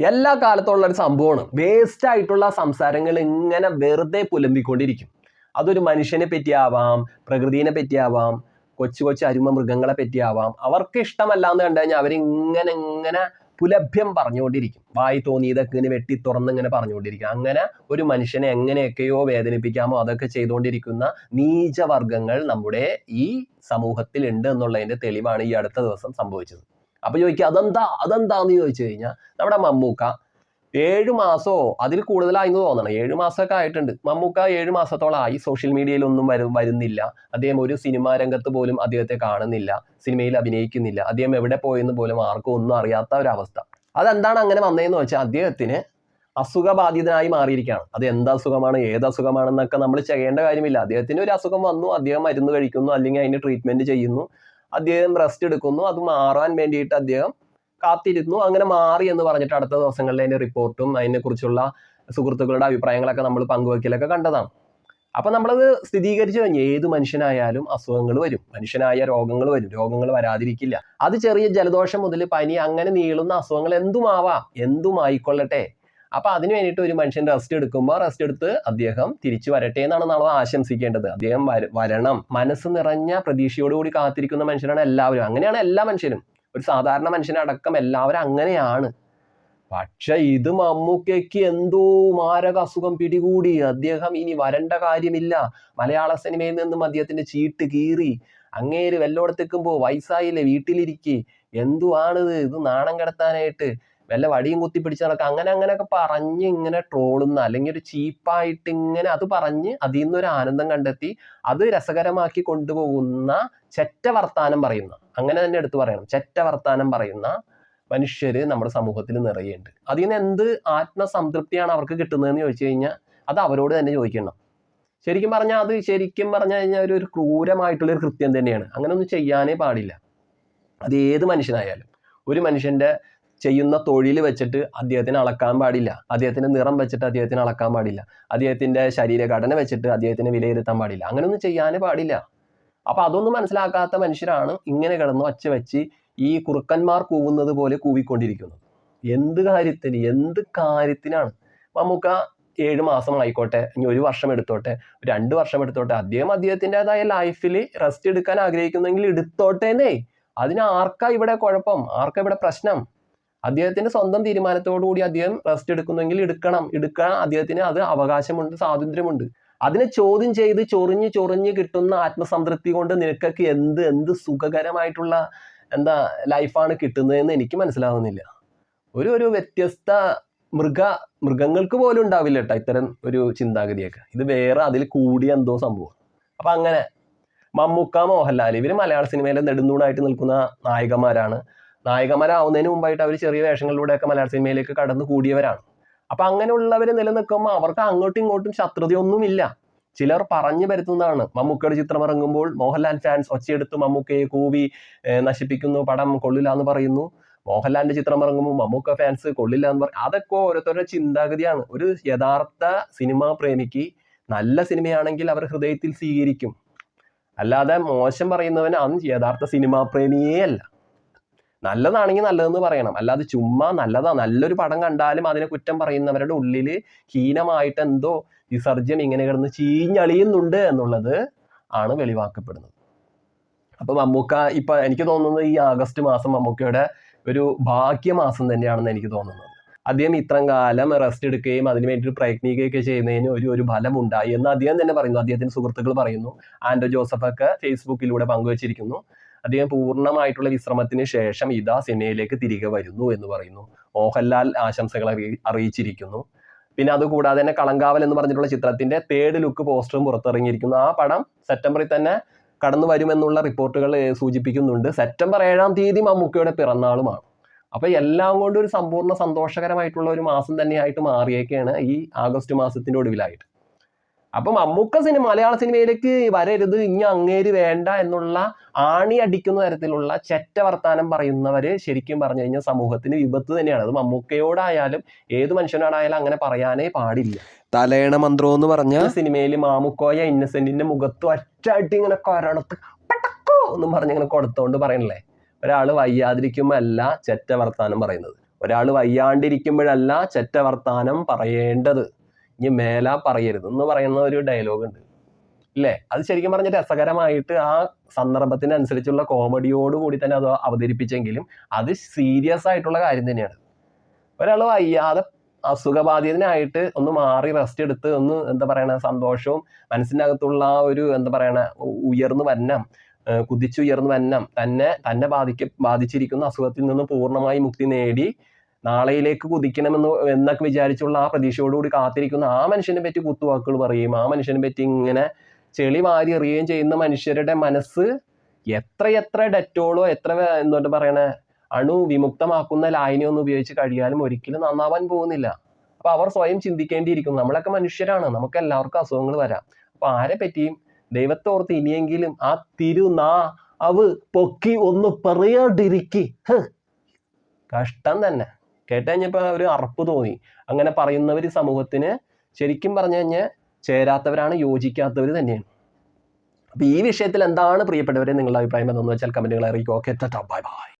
എല്ലാ കാലത്തുള്ള ഒരു സംഭവമാണ്. വേസ്റ്റ് ആയിട്ടുള്ള സംസാരങ്ങൾ ഇങ്ങനെ വെറുതെ പുലമ്പിക്കൊണ്ടിരിക്കും. അതൊരു മനുഷ്യനെ പറ്റിയാവാം പ്രകൃതിനെ പറ്റിയാവാം കൊച്ചു കൊച്ചു അരുമ മൃഗങ്ങളെ പറ്റിയാവാം. അവർക്ക് ഇഷ്ടമല്ല എന്ന് കണ്ടു കഴിഞ്ഞാൽ അവരിങ്ങനെ ഇങ്ങനെ പുലഭ്യം പറഞ്ഞുകൊണ്ടിരിക്കും. വായി തോന്നിയതൊക്കെ ഇങ്ങനെ വെട്ടി തുറന്ന് ഇങ്ങനെ പറഞ്ഞുകൊണ്ടിരിക്കും. അങ്ങനെ ഒരു മനുഷ്യനെ എങ്ങനെയൊക്കെയോ വേദനിപ്പിക്കാമോ അതൊക്കെ ചെയ്തുകൊണ്ടിരിക്കുന്ന നീചവർഗങ്ങൾ നമ്മുടെ ഈ സമൂഹത്തിൽ ഉണ്ട് എന്നുള്ളതിന്റെ തെളിവാണ് ഈ അടുത്ത ദിവസം സംഭവിച്ചത്. അപ്പൊ ചോദിക്കുക അതെന്താ? അതെന്താന്ന് ചോദിച്ചു കഴിഞ്ഞാൽ നമ്മുടെ മമ്മൂക്ക ഏഴ് മാസോ അതിൽ കൂടുതലായെന്ന് തോന്നണം. ഏഴ് മാസമൊക്കെ ആയിട്ടുണ്ട്. മമ്മൂക്ക ഏഴ് മാസത്തോളമായി സോഷ്യൽ മീഡിയയിലൊന്നും വരും വരുന്നില്ല. അദ്ദേഹം ഒരു സിനിമാ രംഗത്ത് പോലും അദ്ദേഹത്തെ കാണുന്നില്ല. സിനിമയിൽ അഭിനയിക്കുന്നില്ല. അദ്ദേഹം എവിടെ പോയെന്ന് പോലും ആർക്കും ഒന്നും അറിയാത്ത ഒരവസ്ഥ. അതെന്താണ് അങ്ങനെ വന്നതെന്ന് വെച്ചാൽ അദ്ദേഹത്തിന് അസുഖബാധിതനായി മാറിയിരിക്കുകയാണ് അത് എന്ത് അസുഖമാണ്? ഏത് അസുഖമാണെന്നൊക്കെ നമ്മൾ ചെയ്യേണ്ട കാര്യമില്ല. അദ്ദേഹത്തിന് ഒരു അസുഖം വന്നു. അദ്ദേഹം മരുന്ന് കഴിക്കുന്നു. അല്ലെങ്കിൽ അതിന് ട്രീറ്റ്മെന്റ് ചെയ്യുന്നു. അദ്ദേഹം റെസ്റ്റ് എടുക്കുന്നു. അത് മാറാൻ വേണ്ടിയിട്ട് അദ്ദേഹം കാത്തിരുന്നു. അങ്ങനെ മാറി എന്ന് പറഞ്ഞിട്ട് അടുത്ത ദിവസങ്ങളിൽ അതിന്റെ റിപ്പോർട്ടും അതിനെക്കുറിച്ചുള്ള സുഹൃത്തുക്കളുടെ അഭിപ്രായങ്ങളൊക്കെ നമ്മൾ പങ്കുവെക്കലൊക്കെ കണ്ടതാണ്. അപ്പൊ നമ്മളത് സ്ഥിരീകരിച്ചു കഴിഞ്ഞു ഏത് മനുഷ്യനായാലും അസുഖങ്ങൾ വരും. മനുഷ്യനായ രോഗങ്ങൾ വരും. രോഗങ്ങൾ വരാതിരിക്കില്ല. അത് ചെറിയ ജലദോഷം മുതൽ പനി അങ്ങനെ നീളുന്ന അസുഖങ്ങൾ എന്തുമാവാം? എന്തും ആയിക്കൊള്ളട്ടെ അപ്പൊ അതിന് വേണ്ടിയിട്ട് ഒരു മനുഷ്യൻ റെസ്റ്റ് എടുക്കുമ്പോൾ റെസ്റ്റ് എടുത്ത് അദ്ദേഹം തിരിച്ചു വരട്ടെ എന്നാണ് നമ്മൾ ആശംസിക്കേണ്ടത്. അദ്ദേഹം വരണം. മനസ്സ് നിറഞ്ഞ പ്രതീക്ഷയോടുകൂടി കാത്തിരിക്കുന്ന മനുഷ്യരാണ് എല്ലാവരും. അങ്ങനെയാണ് എല്ലാ മനുഷ്യരും. ഒരു സാധാരണ മനുഷ്യനടക്കം എല്ലാവരും അങ്ങനെയാണ്. പക്ഷെ ഇത് മമ്മൂക്കയ്ക്ക് എന്തോ മാരക അസുഖം പിടികൂടി. അദ്ദേഹം ഇനി വരണ്ട കാര്യമില്ല. മലയാള സിനിമയിൽ നിന്നും അദ്ദേഹത്തിന്റെ ചീട്ട് കീറി. അങ്ങേര് വെല്ലോടത്തെക്കുമ്പോ വയസ്സായില്ലേ വീട്ടിലിരിക്കെ. എന്തുവാണിത്? ഇത് നാണം കിടത്താനായിട്ട്. വല്ല വടിയും കുത്തി പിടിച്ച് നടക്കുക. അങ്ങനെ അങ്ങനെയൊക്കെ പറഞ്ഞ് ഇങ്ങനെ ട്രോളുന്ന അല്ലെങ്കിൽ ഒരു ചീപ്പായിട്ട് ഇങ്ങനെ അത് പറഞ്ഞ് അതിൽ നിന്നൊരു ആനന്ദം കണ്ടെത്തി അത് രസകരമാക്കി കൊണ്ടുപോകുന്ന ചെറ്റ വർത്താനം പറയുന്ന അങ്ങനെ തന്നെ എടുത്തു പറയണം. ചെറ്റ വർത്താനം പറയുന്ന മനുഷ്യര് നമ്മുടെ സമൂഹത്തിൽ നിറയുണ്ട് അതിൽ നിന്ന് എന്ത് ആത്മസംതൃപ്തിയാണ് അവർക്ക് കിട്ടുന്നതെന്ന് ചോദിച്ചു കഴിഞ്ഞാൽ അത് അവരോട് തന്നെ ചോദിക്കണം. ശരിക്കും പറഞ്ഞാൽ അത് ശരിക്കും പറഞ്ഞു കഴിഞ്ഞാൽ ഒരു ഒരു ക്രൂരമായിട്ടുള്ള ഒരു കൃത്യം തന്നെയാണ്. അങ്ങനെ ഒന്നും ചെയ്യാനേ പാടില്ല. അത് ഏത് മനുഷ്യനായാലും. ഒരു മനുഷ്യന്റെ ചെയ്യുന്ന തൊഴിൽ വെച്ചിട്ട് അദ്ദേഹത്തിന് അളക്കാൻ പാടില്ല. അദ്ദേഹത്തിന്റെ നിറം വെച്ചിട്ട് അദ്ദേഹത്തിന് അളക്കാൻ പാടില്ല. അദ്ദേഹത്തിന്റെ ശരീരഘടന വെച്ചിട്ട് അദ്ദേഹത്തിന് വിലയിരുത്താൻ പാടില്ല. അങ്ങനെയൊന്നും ചെയ്യാൻ പാടില്ല. അപ്പൊ അതൊന്നും മനസ്സിലാക്കാത്ത മനുഷ്യരാണ് ഇങ്ങനെ കിടന്ന് ഒച്ച വെച്ച് ഈ കുറുക്കന്മാർ കൂവുന്നത് പോലെ കൂവിക്കൊണ്ടിരിക്കുന്നത്. എന്ത് കാര്യത്തിന് എന്ത് കാര്യത്തിനാണ്? മമ്മൂക്ക ഏഴ് മാസം ആയിക്കോട്ടെ ഇനി ഒരു വർഷം എടുത്തോട്ടെ രണ്ട് വർഷം എടുത്തോട്ടെ അദ്ദേഹം അദ്ദേഹത്തിന്റെതായ ലൈഫിൽ റെസ്റ്റ് എടുക്കാൻ ആഗ്രഹിക്കുന്നെങ്കിൽ എടുത്തോട്ടേന്നേ അതിന് ആർക്കാ ഇവിടെ കുഴപ്പം? ആർക്കാ ഇവിടെ പ്രശ്നം? അദ്ദേഹത്തിന്റെ സ്വന്തം തീരുമാനത്തോടു കൂടി അദ്ദേഹം റെസ്റ്റ് എടുക്കുന്നെങ്കിൽ എടുക്കണം. എടുക്കാൻ അദ്ദേഹത്തിന് അത് അവകാശമുണ്ട് സ്വാതന്ത്ര്യമുണ്ട്. അതിനെ ചോദ്യം ചെയ്ത് ചൊറിഞ്ഞ് ചൊറിഞ്ഞ് കിട്ടുന്ന ആത്മസംതൃപ്തി കൊണ്ട് നിനക്കൊക്കെ എന്ത് എന്ത് സുഖകരമായിട്ടുള്ള എന്താ ലൈഫാണ് കിട്ടുന്നതെന്ന് എനിക്ക് മനസ്സിലാവുന്നില്ല. ഒരു ഒരു വ്യത്യസ്ത മൃഗ മൃഗങ്ങൾക്ക് പോലും ഉണ്ടാവില്ല കേട്ടോ ഇത്തരം ഒരു ചിന്താഗതിയൊക്കെ. ഇത് വേറെ അതിൽ കൂടിയ എന്തോ സംഭവം. അപ്പൊ അങ്ങനെ മമ്മൂക്ക മോഹൻലാൽ ഇവർ മലയാള സിനിമയിലെ നെടുന്തൂണായിട്ട് നിൽക്കുന്ന നായകന്മാരാണ് നായകന്മാരാവുന്നതിന് മുമ്പായിട്ട് അവർ ചെറിയ വേഷങ്ങളിലൂടെയൊക്കെ മലയാള സിനിമയിലേക്ക് കടന്നു കൂടിയവരാണ്. അപ്പൊ അങ്ങനെയുള്ളവർ നിലനിൽക്കുമ്പോൾ അവർക്ക് അങ്ങോട്ടും ഇങ്ങോട്ടും ശത്രുതയൊന്നുമില്ല. ചിലർ പറഞ്ഞു വരുത്തുന്നതാണ് മമ്മൂക്കയുടെ ചിത്രം ഇറങ്ങുമ്പോൾ മോഹൻലാൽ ഫാൻസ് ഒച്ചയെടുത്ത് മമ്മൂക്കയെ കൂവി നശിപ്പിക്കുന്നു പടം കൊള്ളില്ല എന്ന് പറയുന്നു. മോഹൻലാലിന്റെ ചിത്രം ഇറങ്ങുമ്പോൾ മമ്മൂക്ക ഫാൻസ് കൊള്ളില്ല എന്ന് പറയും അതൊക്കെ ഓരോരുത്തരുടെ ചിന്താഗതിയാണ്. ഒരു യഥാർത്ഥ സിനിമാ പ്രേമിക്ക് നല്ല സിനിമയാണെങ്കിൽ അവർ ഹൃദയത്തിൽ സ്വീകരിക്കും. അല്ലാതെ മോശം പറയുന്നവൻ അന്ന് യഥാർത്ഥ സിനിമാ പ്രേമിയേ അല്ല. നല്ലതാണെങ്കിൽ നല്ലതെന്ന് പറയണം. അല്ലാതെ ചുമ്മാ നല്ലതാ. നല്ലൊരു പടം കണ്ടാലും അതിനെ കുറ്റം പറയുന്നവരുടെ ഉള്ളിൽ ഹീനമായിട്ട് എന്തോ വിസർജ്യം ഇങ്ങനെ കിടന്ന് ചീഞ്ഞളിയുന്നുണ്ട് എന്നുള്ളത് ആണ് വെളിവാക്കപ്പെടുന്നത്. അപ്പൊ മമ്മൂക്ക ഇപ്പൊ എനിക്ക് തോന്നുന്നത് ഈ ആഗസ്റ്റ് മാസം മമ്മൂക്കയുടെ ഒരു ഭാഗ്യമാസം തന്നെയാണെന്ന് എനിക്ക് തോന്നുന്നത്. അദ്ദേഹം ഇത്രയും കാലം റെസ്റ്റ് എടുക്കുകയും അതിന് വേണ്ടി പ്രയത്നിക്കുകയൊക്കെ ചെയ്യുന്നതിന് ഒരു ഒരു ഫലം ഉണ്ടായി എന്ന് അദ്ദേഹം തന്നെ പറയുന്നു. അദ്ദേഹത്തിന്റെ സുഹൃത്തുക്കൾ പറയുന്നു. ആൻഡോ ജോസഫ് ഒക്കെ ഫേസ്ബുക്കിലൂടെ പങ്കുവച്ചിരിക്കുന്നു. അദ്ദേഹം പൂർണമായിട്ടുള്ള വിശ്രമത്തിന് ശേഷം ഇതാ സിനിമയിലേക്ക് തിരികെ വരുന്നു എന്ന് പറയുന്നു. മോഹൻലാൽ ആശംസകൾ അറിയിച്ചിരിക്കുന്നു. പിന്നെ അതുകൂടാതെ തന്നെ കളങ്കാവൽ എന്ന് പറഞ്ഞിട്ടുള്ള ചിത്രത്തിന്റെ തേർഡ് ലുക്ക് പോസ്റ്ററും പുറത്തിറങ്ങിയിരിക്കുന്നു. ആ പടം സെപ്റ്റംബറിൽ തന്നെ കടന്നു വരുമെന്നുള്ള റിപ്പോർട്ടുകൾ സൂചിപ്പിക്കുന്നുണ്ട്. സെപ്റ്റംബർ ഏഴാം തീയതി മമ്മൂക്കയുടെ പിറന്നാളുമാണ്. അപ്പൊ എല്ലാം കൊണ്ടും ഒരു സമ്പൂർണ സന്തോഷകരമായിട്ടുള്ള ഒരു മാസം തന്നെയായിട്ട് മാറിയേക്കാണ് ഈ ആഗസ്റ്റ് മാസത്തിന്റെ ഒടുവിലായിട്ട്. അപ്പൊ മമ്മൂക്ക സിനിമ മലയാള സിനിമയിലേക്ക് വരരുത് ഇനി അങ്ങേര് വേണ്ട എന്നുള്ള ആണി അടിക്കുന്ന തരത്തിലുള്ള ചെറ്റ വർത്താനം പറയുന്നവര് ശരിക്കും പറഞ്ഞു കഴിഞ്ഞാൽ സമൂഹത്തിന് വിപത്ത് തന്നെയാണ്. അത് മമ്മൂക്കയോടായാലും ഏത് മനുഷ്യനോടായാലും അങ്ങനെ പറയാനേ പാടില്ല. തലേണ മന്ത്രം എന്ന് പറഞ്ഞ സിനിമയിൽ മാമുക്കോയ ഇന്നസെന്റിന്റെ മുഖത്ത് ഒറ്റായിട്ട് ഇങ്ങനെ കൊരണത്ത് പട്ടക്കോ എന്നും പറഞ്ഞ് ഇങ്ങനെ കൊടുത്തോണ്ട് പറയണല്ലേ? ഒരാൾ വയ്യാതിരിക്കുമ്പോ അല്ല ചെറ്റ വർത്താനം പറയുന്നത്. ഒരാൾ വയ്യാണ്ടിരിക്കുമ്പോഴല്ല ചെറ്റ വർത്താനം പറയേണ്ടത്. ഇനി മേല പറയരുത് എന്ന് പറയുന്ന ഒരു ഡയലോഗ് ഉണ്ട്. ഇല്ലേ? അത് ശരിക്കും പറഞ്ഞ രസകരമായിട്ട് ആ സന്ദർഭത്തിനനുസരിച്ചുള്ള കോമഡിയോട് കൂടി തന്നെ അത് അവതരിപ്പിച്ചെങ്കിലും അത് സീരിയസ് ആയിട്ടുള്ള കാര്യം തന്നെയാണ്. ഒരാൾ വയ്യാതെ അസുഖബാധിതനായിട്ട് ഒന്ന് മാറി റെസ്റ്റ് എടുത്ത് ഒന്ന് എന്താ പറയണ സന്തോഷവും മനസ്സിനകത്തുള്ള ആ ഒരു എന്താ പറയണ ഉയർന്നു വന്നം കുതിച്ചുയർന്നു വന്നം തന്നെ തന്നെ ബാധിക്ക ബാധിച്ചിരിക്കുന്ന അസുഖത്തിൽ നിന്ന് പൂർണമായി മുക്തി നേടി നാളെയിലേക്ക് കുതിക്കണമെന്ന് എന്നൊക്കെ വിചാരിച്ചുള്ള ആ പ്രതീക്ഷയോടുകൂടി കാത്തിരിക്കുന്ന ആ മനുഷ്യനെ പറ്റി കുത്തുവാക്കുകൾ പറയും. ആ മനുഷ്യനെ പറ്റി ഇങ്ങനെ ചെളി വാരി എറിയുകയും ചെയ്യുന്ന മനുഷ്യരുടെ മനസ്സ് എത്ര എത്ര ഡെറ്റോളോ എത്ര എന്തുകൊണ്ട് പറയണേ? അണു വിമുക്തമാക്കുന്ന ലായനിയൊന്നും ഉപയോഗിച്ച് കഴിയാലും ഒരിക്കലും നന്നാവാൻ പോകുന്നില്ല. അപ്പൊ അവർ സ്വയം ചിന്തിക്കേണ്ടിയിരിക്കുന്നു. നമ്മളൊക്കെ മനുഷ്യരാണ്. നമുക്ക് എല്ലാവർക്കും അസുഖങ്ങൾ വരാം. അപ്പൊ ആരെ പറ്റിയും ദൈവത്തോർത്ത് ഇനിയെങ്കിലും ആ തിരുനാ അവ് പൊക്കി ഒന്ന് പറയാണ്ടിരിക്കി. കഷ്ടം തന്നെ. കേട്ട് കഴിഞ്ഞപ്പോൾ ഒരു അറപ്പ് തോന്നി. അങ്ങനെ പറയുന്നവർ സമൂഹത്തിന് ശരിക്കും പറഞ്ഞു കഴിഞ്ഞാൽ ചേരാത്തവരാണ് യോജിക്കാത്തവർ തന്നെയാണ്. അപ്പോൾ ഈ വിഷയത്തിൽ എന്താണ് പ്രിയപ്പെട്ടവരെ നിങ്ങളുടെ അഭിപ്രായം? എന്നൊന്ന് വെച്ചാൽ കമന്റുകൾ അറിയിക്കും ഓക്കെ ബൈ ബൈ.